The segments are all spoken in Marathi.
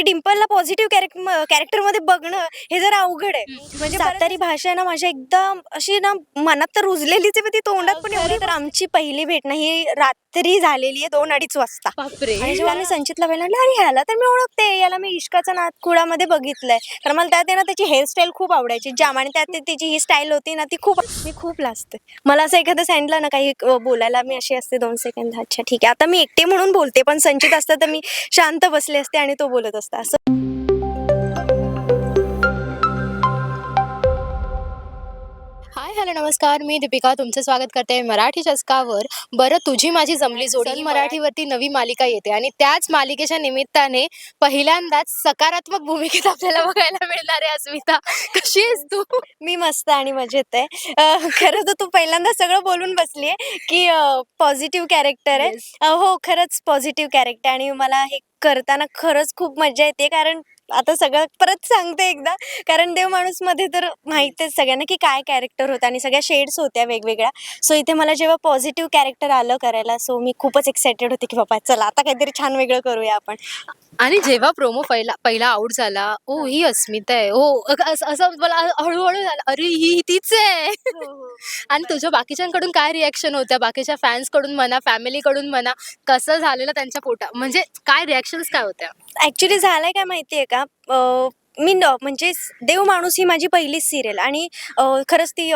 की डिम्पलला पॉझिटिव्ह कॅरेक्टर कॅरेक्टरमध्ये बघणं हे जरा अवघड आहे. म्हणजे सातारी भाषा आहे ना माझ्या एकदम अशी ना मनात तर रुजलेलीच आहे पण ती तोंडात पण एवढी तर आमची पहिली भेट ना ही रात्री झालेली आहे दोन अडीच वाजता. बापरे. आणि जेव्हा मी संचितला पहिला अरे ह्याला तर मी ओळखते याला मी इश्काचा नातखुडामध्ये बघितलंय. तर मला त्यात आहे ना त्याची हेअरस्टाईल खूप आवडायची. जाम आणि त्यात तिची ही स्टाईल होती ना ती खूप मी खूप लाजते. मला असं एखादं सांगितलं ना काही बोलायला मी अशी असते दोन सेकंद अच्छा ठीक आहे. आता मी एकटे म्हणून बोलते पण संचित असतं तर मी शांत बसले असते आणि तो बोलत असता. असं हाय हॅलो नमस्कार. मी दीपिका तुमचं स्वागत करते मराठी चस्कावर. बरं तुझी माझी जमली जोडी मराठीवरती नवी मालिका येते आणि त्याच मालिकेच्या निमित्ताने पहिल्यांदाच सकारात्मक भूमिकेत आपल्याला बघायला मिळणार आहे अस्मिता. कशी आहेस तू? मी मस्त आणि मजेत आहे. खरं तर तू पहिल्यांदा सगळं बोलून बसली की पॉझिटिव्ह कॅरेक्टर आहे. हो खरंच पॉझिटिव्ह कॅरेक्टर आणि मला हे करताना खरंच खूप मजा येते. कारण आता सगळं परत सांगते एकदा. कारण देव माणूसमध्ये तर माहितीच सगळ्यांना की काय कॅरेक्टर होतं आणि सगळ्या शेड्स होत्या वेगवेगळ्या. सो इथे मला जेव्हा पॉझिटिव्ह कॅरेक्टर आलं करायला सो मी खूपच एक्सायटेड होते की बाबा चला आता काहीतरी छान वेगळं करूया आपण. आणि जेव्हा प्रोमो पहिला पहिला आउट झाला ओ ही. अस्मिता आहे. हो अग- असं मला हळूहळू झालं अरे ही तीच आहे. आणि तुझ्या बाकीच्यांकडून काय रिॲक्शन होत्या? बाकीच्या फॅन्सकडून म्हणा फॅमिली कडून म्हणा कसं झालेलं त्यांच्या पोटा म्हणजे काय रिॲक्शन्स काय होत्या? ऍक्च्युली झालंय काय माहितीये का? अं, मी न म्हणजे देव माणूस ही माझी पहिलीच सिरियल आणि खरंच ती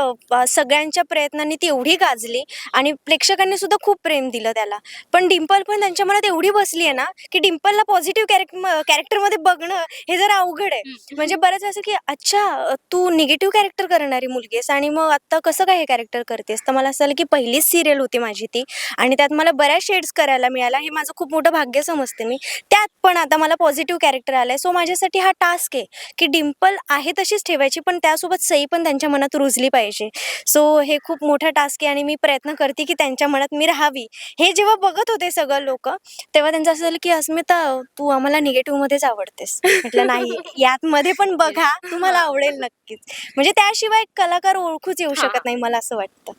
सगळ्यांच्या प्रयत्नांनी ती एवढी गाजली आणि प्रेक्षकांनी सुद्धा खूप प्रेम दिलं त्याला. पण डिम्पल पण त्यांच्या मनात एवढी बसली आहे ना की डिम्पलला पॉझिटिव्ह कॅरेक्टर कॅरेक्टरमध्ये बघणं हे जरा अवघड आहे. म्हणजे बरंच असं की अच्छा तू निगेटिव्ह कॅरेक्टर करणारी मुलगी आहेस आणि मग आता कसं काय हे कॅरेक्टर करतेस? तर मला असं झालं की पहिलीच सिरियल होती माझी ती. आणि त्यात मला बऱ्याच शेड्स करायला मिळाला. हे माझं खूप मोठं भाग्य समजते मी. त्यात पण आता मला पॉझिटिव्ह कॅरेक्टर आलंय. सो माझ्यासाठी हा टास्क आहे. की डिम्पल आहे तशीच ठेवायची पण त्यासोबत सई पण त्यांच्या मनात रुजली पाहिजे. सो हे खूप मोठा टास्क आहे आणि मी प्रयत्न करते की त्यांच्या मनात मी राहावी. हे जेव्हा बघत होते सगळं लोक तेव्हा त्यांचं असं झालं की अस्मिता तू आम्हाला निगेटिव्ह मध्येच आवडतेस. म्हटलं नाही यात मध्ये पण बघा तुम्हाला आवडेल नक्कीच. म्हणजे त्याशिवाय कलाकार ओळखूच येऊ. शकत नाही मला असं वाटतं.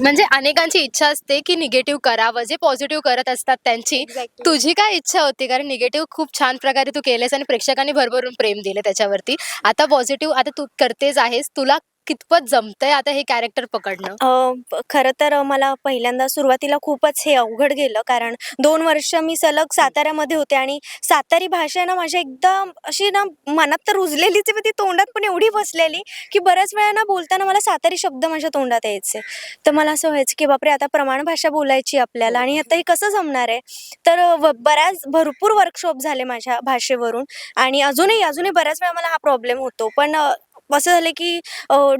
म्हणजे अनेकांची इच्छा असते की निगेटिव्ह करावं जे पॉझिटिव्ह करत असतात त्यांची. तुझी काय इच्छा होती? कारण निगेटिव्ह खूप छान प्रकारे तू केलेस आणि प्रेक्षकांनी भरभरून प्रेम दिले त्याच्यावरती. आता पॉझिटिव्ह आता तू करतेच आहेस. तुला कितपत जमतंय आता हे कॅरेक्टर पकडणं? अ, खरं तर मला पहिल्यांदा सुरुवातीला खूपच हे अवघड गेलं. कारण दोन वर्ष मी सलग साताऱ्यामध्ये होते आणि सातारी भाषा आहे ना माझ्या एकदम अशी ना मनात तर रुजलेलीच आहे पण ती तोंडात पण एवढी बसलेली की बऱ्याच वेळा ना बोलताना मला सातारी शब्द माझ्या तोंडात यायचे. तर मला असं व्हायचं की बापरे आता प्रमाण भाषा बोलायची आपल्याला आणि आता हे कसं जमणार आहे? तर व- बऱ्याच भरपूर वर्कशॉप झाले माझ्या भाषेवरून आणि अजूनही अजूनही बऱ्याच वेळा मला हा प्रॉब्लेम होतो. पण अ, असं झालं की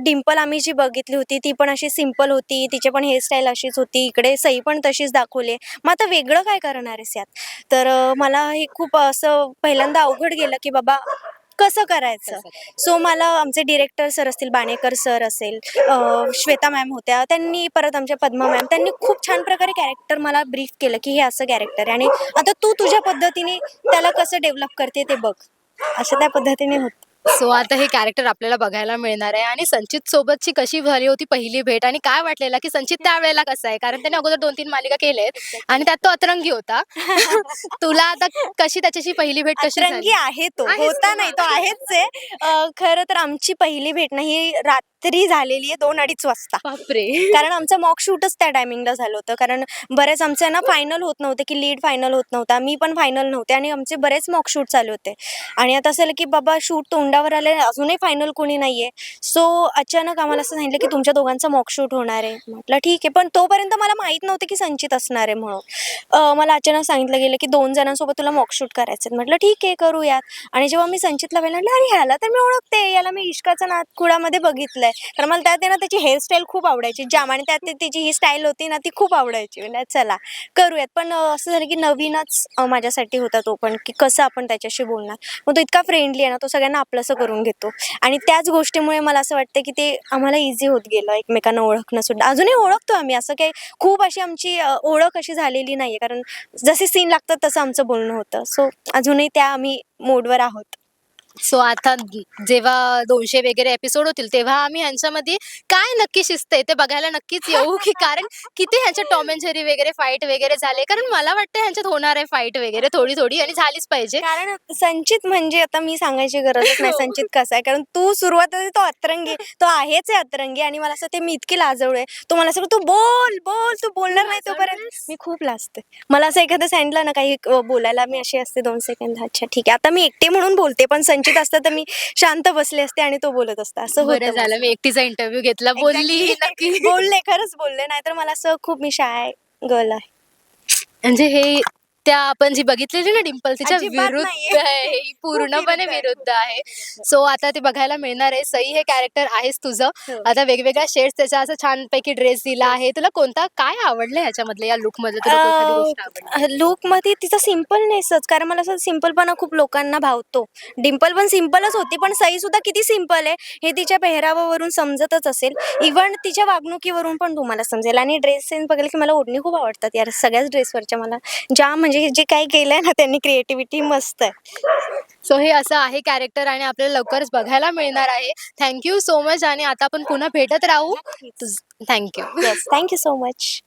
डिम्पल आम्ही जी बघितली होती ती पण अशी सिंपल होती तिची पण हेअरस्टाईल अशीच होती इकडे सई पण तशीच दाखवली. मग आता वेगळं काय करणार आहेस यात? तर मला हे खूप असं पहिल्यांदा अवघड गेलं की बाबा कसं करायचं? सो मला आमचे डिरेक्टर सर असतील बाणेकर सर असेल श्वेता मॅम होत्या त्यांनी परत आमच्या पद्मा मॅम त्यांनी खूप छान प्रकारे कॅरेक्टर मला ब्रीफ केलं की हे असं कॅरेक्टर आहे. आणि आता तू तुझ्या पद्धतीने त्याला कसं डेव्हलप करते ते बघ. असं त्या पद्धतीने होतं सो आता हे कॅरेक्टर आपल्याला बघायला मिळणार आहे. आणि संचित सोबतची कशी झाली होती पहिली भेट? आणि काय वाटलेलं की संचित त्यावेळेला कसा आहे? कारण त्याने अगोदर दोन तीन मालिका केलेत आणि त्यात तो अतरंगी होता. तुला आता कशी त्याच्याशी पहिली भेट कशी अतरंगी आहे तो. आहेच होता तो, नाही तो. आहेच आहे. अ, खरं तर आमची पहिली भेट ना ही रात्री झालेली आहे दोन अडीच वाजता. बापरे. कारण आमचं मॉक शूटच त्या टायमिंगला झालं होतं. कारण बरेच आमचे ना फायनल होत नव्हते की लीड फायनल होत नव्हता. मी पण फायनल नव्हते आणि आमचे बरेच मॉक शूट चालू होते. आणि आता असं की बाबा शूट तोंडावर आले अजूनही फायनल कोणी नाहीये. सो अचानक आम्हाला असं सांगितलं की तुमच्या दोघांचं मॉक शूट होणार आहे. म्हटलं ठीक आहे पण तोपर्यंत मला माहीत नव्हतं की संचित असणार आहे म्हणून. मला अचानक सांगितलं गेलं की दोन जणांसोबत तुला मॉक शूट करायचं म्हटलं ठीक आहे करूयात. आणि जेव्हा मी संचितला वेळ अरे ह्याला तर मी ओळखते. याला मी इश्काचा नातखुडामध्ये आहे तर मला त्यात ना त्याची हेअरस्टाईल खूप आवडायची. जाम. आणि त्यात तिची ही स्टाईल होती ना ती खूप आवडायची. म्हणजे चला करूयात. पण असं झालं की नवीनच माझ्यासाठी होता तो पण की कसं आपण त्याच्याशी बोलणार? मग तो इतका फ्रेंडली आहे ना तो सगळ्यांना आपलंसं करून घेतो. आणि त्याच गोष्टीमुळे मला असं वाटतं की ते आम्हाला इझी होत गेलं. एकमेकांना ओळखणं सुद्धा. अजूनही ओळखतो आम्ही. असं काही खूप अशी आमची ओळख अशी झालेली नाही कारण जसे सीन लागतात तसं आमचं बोलणं होतं. सो अजूनही त्या आम्ही मोडवर आहोत. सो आता जेव्हा दोनशे वगैरे एपिसोड होतील तेव्हा आम्ही ह्यांच्यामध्ये काय नक्की शिस्त आहे ते बघायला नक्कीच येऊ की कारण किती ह्यांच्या टॉम अँड जेरी वगैरे फाईट वगैरे झाले. कारण मला वाटतं ह्यांच्यात होणार आहे फाईट वगैरे थोडी थोडी आणि झालीच पाहिजे. कारण संचित म्हणजे आता मी सांगायची गरजच नाही. संचित कसा आहे. कारण तू सुरुवात तो अतरंगी तो आहेच आहे अतरंगी आणि मला असं ते मी इतकी लाजवळे तो मला सगळं तू बोल बोल तू बोलणार नाही तोपर्यंत? मी खूप लाजते. मला असं एखादं सांगितलं ना काही बोलायला मी अशी असते दोन सेकंद अच्छा ठीक आहे. आता मी एकटी म्हणून बोलते पण संचित असतं तर मी शांत बसले असते आणि तो बोलत असता. असं बरं होतं झालं मी एकटीचा इंटरव्ह्यू घेतला. बोलली. नक्की. बोलले खरंच बोलले. नाहीतर मला असं खूप मी शाय गर्ल आहे. म्हणजे हे त्या आपण जी बघितलेली ना डिम्पल तिच्या अजिबात विरुद्ध नाहीये. आहे. ही पूर्णपणे विरुद्ध आहे. विरुद्ध आहे. सो आता ते बघायला मिळणार आहे. सई हे कॅरेक्टर आहेच तुझं. हो. आता वेगवेगळ्या शेड्स त्याचा असं छानपैकी ड्रेस दिला आहे. तुला कोणता काय आवडलं ह्याच्यामधलं या लुकमध्ये तुला एखादी गोष्ट आवडली? लुकमध्ये तिचा सिम्पलनेसच कारण मला असं सिम्पलपणा खूप लोकांना भावतो. डिम्पल पण सिम्पलच होती पण सई सुद्धा किती सिंपल आहे हे तिच्या पेहरावावरून समजतच असेल. इव्हन तिच्या वागणुकीवरून पण तुम्हाला समजेल. आणि ड्रेस सेन्स बघायला की मला ओढणी खूप आवडतात यार. सगळ्याच ड्रेसवरच्या मला. ज्या म्हणजे जे काही केलंय ना त्यांनी क्रिएटिव्हिटी मस्त आहे. सो हे असं आहे कॅरेक्टर आणि आपल्याला लवकरच बघायला मिळणार आहे. थँक्यू सो मच आणि आता आपण पुन्हा भेटत राहू. Thank you yes thank you so much